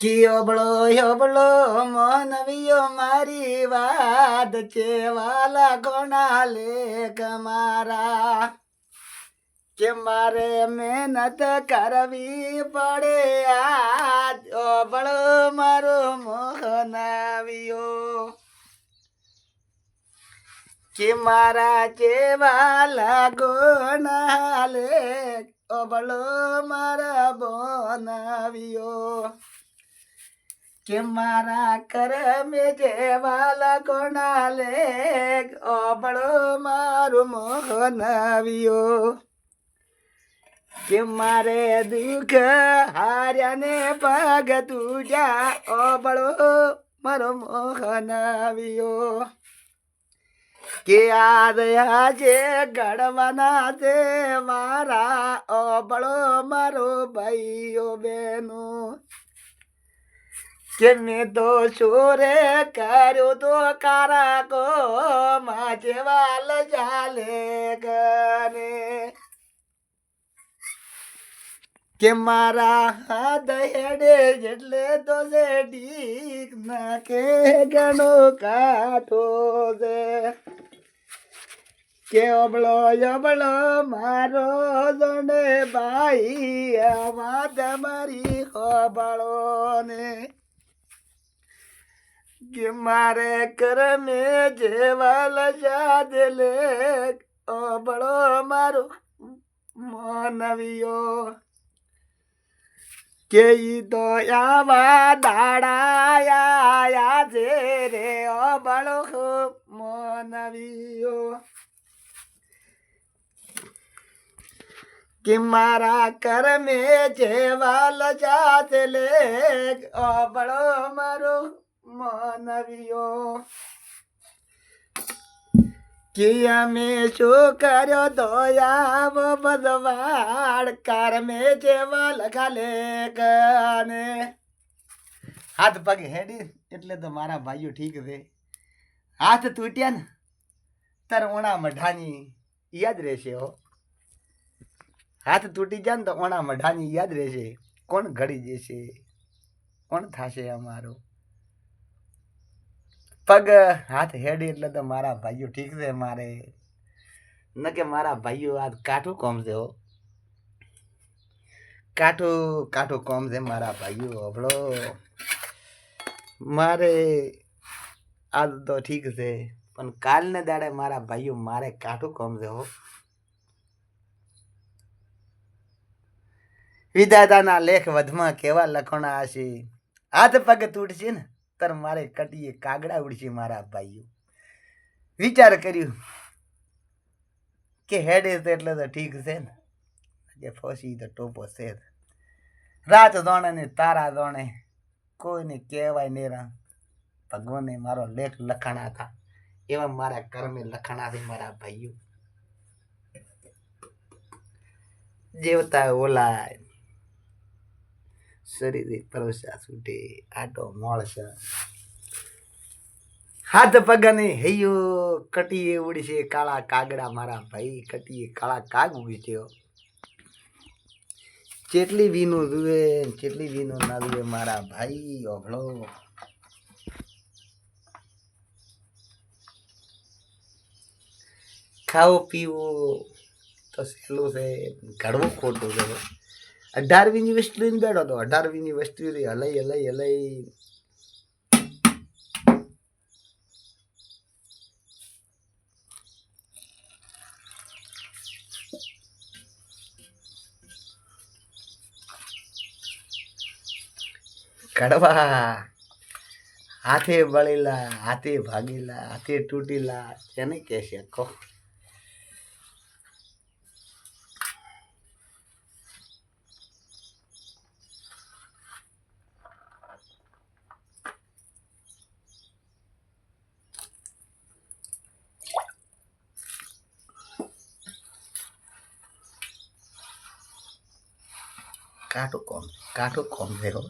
કિયોબળો યોબળો મોનવિયો મારી વાત ચેવાલા ઘણા લેખ મારા? કે મારે મહેનત કરવી પડે આજ? ઓબળો મારો મોહનાવ્યો કે મારા ચેવાલા ગોણા લેખ? ઓબળો મારા બોનાવ્યો કે મારા કરમે જેવાલા કોણા લે ઓબળો મારું મોહન આવ્યો. કે મારે દુઃખ હાર્યાને પગ તુજા ઓબળો મારો મોહન આવ્યો. કે આદયા જે ગળવાના છે મારા ઓબળો મારો ભાઈઓ બેનું કે તો છોરે કર્યો તો કારા કો માજે વાલ જાલે ગને. કે મારા હાથ હેડે જેટલે તો જે ડીક ના કે ગણો કાઠો છે. કે અબળો અબળો મારો જોડે ભાઈ આવા તમારી ખબળો ને. કે મારે કરમે જેવાલ જાદ લે. અબળો મારો મોનવિયો કે ઈ તો આવા દાડાયા જે રે. અબળો મોનવિયો કે મારા કરમે જેવાલ જાત લે. અબળો મારો માનવ્યો કે અમે શું કર્યો? દોયાવો બધવાડ કરમે જેવા લખાલે ગને હાથ પગ હેડી એટલે તો મારા ભાઈઓ ઠીક છે. હાથ તૂટ્યા ને, તાર ઓણા મઢાની યાદ રહેશે હો. હાથ તૂટી જાય ને તો ઓણા મઢાની યાદ રહેશે. કોણ ઘડી જશે? કોણ થશે અમારું? પગ હાથ હેડી એટલે તો મારા ભાઈઓ ઠીક છે, મારે. ન કે મારા ભાઈઓ આ કાઠું કોમ છે હો. કાઠું કાઠું કોમ છે મારા ભાઈઓ આપણો મારે આ તો ઠીક છે, પણ કાલને દાડે મારા ભાઈઓ મારે કાઠું કોમ છે હો. વિધાતાના લેખ વધમાં કેવા લખોણા હશે? હાથ પગ તૂટશે ને? તર મારે કટીએ, કાગડા ઉડશે મારા ભાઈઓ. વિચાર કર્યું કે હેડે એટલે તો ઠીક છે ને. ફોસી તો ટોપો છે. રાત દોણે ને તારા દોણે કોઈને કહેવાય નહીં રા ભગવાને મારો લેખ લખાણા હતા એવા મારા કર્મે લખાણા છે મારા ભાઈઓ. જેવતા ઓલાય શરીરે પરોસા છૂટે, આટો મળશે. હાથ પગને હૈયો, કટીએ ઉડશે કાળા કાગડા મારા ભાઈ, કટીએ કાળા કાગ ઉડશે. ચેટલી વીનું જુએ ચેટલી વીનું ના જુએ મારા ભાઈ, ઓભળો. ખાવો પીવો તો સહેલું છે, ઘડવું ખોટું છે. અઢારમીની વસ્તુ લઈને બેઠો તો અઢારમીની વસ્તુ હલાઈ હલાઈ હલાઈ. કડવા. હાથે બળેલા હાથે ભાગેલા, હાથે તૂટેલા, તેને કહેશે કહો કાઠું કોમ કાઠું કોમ ફેરો